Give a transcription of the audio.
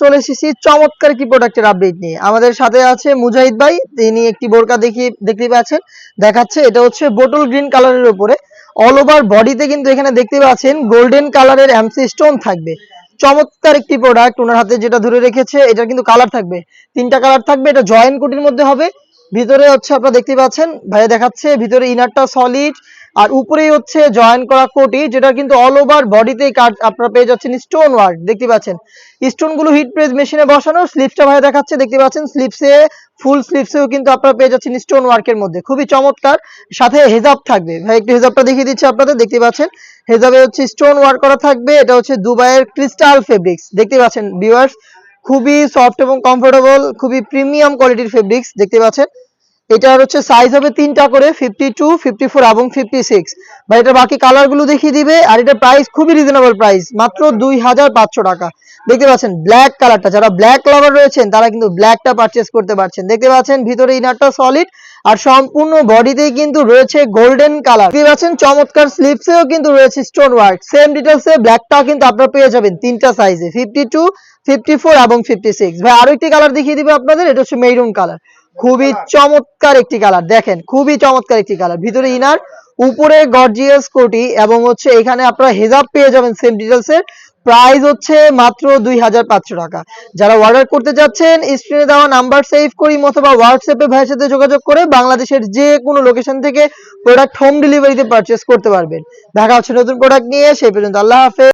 চলে এসেছি চমৎকার কি প্রোডাক্টের আপডেট নিয়ে। আমাদের সাথে আছে মুজাহিদ ভাই, তিনি একটি বোরকা দেখিয়ে দেখতে পাচ্ছেন, দেখাচ্ছে। এটা হচ্ছে বোটল গ্রিন কালারের উপরে। অল ওভার বডিতে কিন্তু এখানে দেখতে পাচ্ছেন গোল্ডেন কালারের এমসি স্টোন থাকবে। চমৎকার একটি প্রোডাক্ট ওনার হাতে যেটা ধরে রেখেছে এটা কিন্তু কালার থাকবে। তিনটা কালার থাকবে, এটা জয়েন্ট কোটির মধ্যে হবে। ভিতরে হচ্ছে আপনারা দেখতে পাচ্ছেন, ভাইয়া দেখাচ্ছে, ভিতরে ইনারটা সলিড আর উপরেই হচ্ছে জয়েন করা কোটি, যেটা কিন্তু অল ওভার বডিতেই কাট আপনারা পেয়ে যাচ্ছেন স্টোন ওয়ার্ক দেখতে পাচ্ছেন। স্টোনগুলো হিট প্রেস মেশিনে বসানো স্লিপসটা ভাই দেখাচ্ছে, দেখতে পাচ্ছেন স্লিপসে ফুল স্লিপসেও কিন্তু আপনারা পেয়ে যাচ্ছেন স্টোন ওয়ার্কের মধ্যে। খুবই চমৎকার, সাথে হেজাব থাকবে। ভাই, একটু হেজাবটা দেখিয়ে দিচ্ছি আপনাদের, দেখতে পাচ্ছেন? হেজাবে হচ্ছে স্টোন ওয়ার্ক করা থাকবে, এটা হচ্ছে দুবাইয়ের ক্রিস্টাল ফেব্রিক্স দেখতে পাচ্ছেন ভিউয়ার্স খুবই সফট এবং কমফোর্টেবল খুবই প্রিমিয়াম কোয়ালিটির ফেব্রিক্স দেখতে পাচ্ছেন? এটার হচ্ছে সাইজ হবে তিনটা করে ফিফটি টু ফিফটি ফোর এবং ফিফটি সিক্স বা এটা বাকি কালারগুলো দেখিয়ে দিবে, আর এটা প্রাইস খুবই রিজনেবল প্রাইস মাত্র দুই হাজার পাঁচশো টাকা। দেখতে পাচ্ছেন ব্ল্যাক কালারটা যারা ব্ল্যাক লাভার রয়েছেন, তারা কিন্তু ব্ল্যাকটা পারচেস করতে পারছেন। দেখতে পাচ্ছেন ভিতরে ইনারটা সলিড আর সম্পূর্ণ বডিতেই কিন্তু রয়েছে গোল্ডেন কালার দেখতে পাচ্ছেন চমৎকার স্লিপসেও কিন্তু রয়েছে স্টোন ওয়ার্ক সেম ডিটেলসে ব্ল্যাকটা কিন্তু আপনারা পেয়ে যাবেন তিনটা সাইজে ফিফটি টু ফিফটি ফোর এবং ফিফটি সিক্স ভাই, আরও একটি কালার দেখিয়ে দিবে আপনাদের, এটা হচ্ছে মেরুন কালার খুবই চমৎকার একটি কালার দেখেন খুবই চমৎকার একটি কালার ভিতরে ইনার উপরে গর্জিয়াস কোটি এবং হচ্ছে এখানে আপনারা হেজাব পেয়ে যাবেন সেম ডিটেলস এর। প্রাইস হচ্ছে মাত্র দুই হাজার পাঁচশো টাকা। যারা অর্ডার করতে যাচ্ছেন স্ক্রিনে দেওয়া নাম্বার সেভ করি অথবা হোয়াটসঅ্যাপে ভাইয়ের সাথে যোগাযোগ করে বাংলাদেশের যে কোনো লোকেশন থেকে প্রোডাক্ট হোম ডেলিভারিতে পারচেস করতে পারবেন। দেখা হচ্ছে নতুন প্রোডাক্ট নিয়ে সেই পর্যন্ত আল্লাহ হাফেজ।